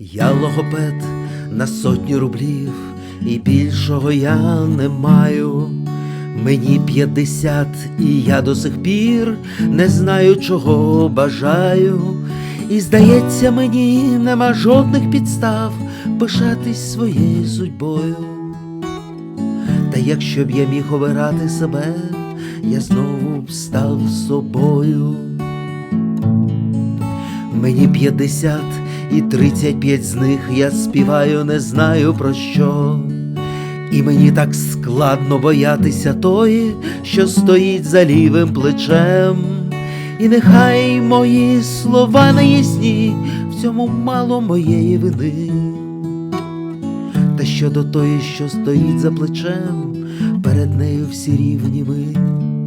Я логопед на сотню рублів, і більшого я не маю. Мені п'ятдесят, і я до сих пір не знаю, чого бажаю. І здається, мені нема жодних підстав пишатись своєю судьбою. Та якщо б я міг обирати себе, я знову б став собою. Мені п'ятдесят і тридцять п'ять з них я співаю, не знаю про що. І мені так складно боятися тої, що стоїть за лівим плечем. І нехай мої слова не ясні, в цьому мало моєї вини. Та щодо тої, що стоїть за плечем, перед нею всі рівні ми.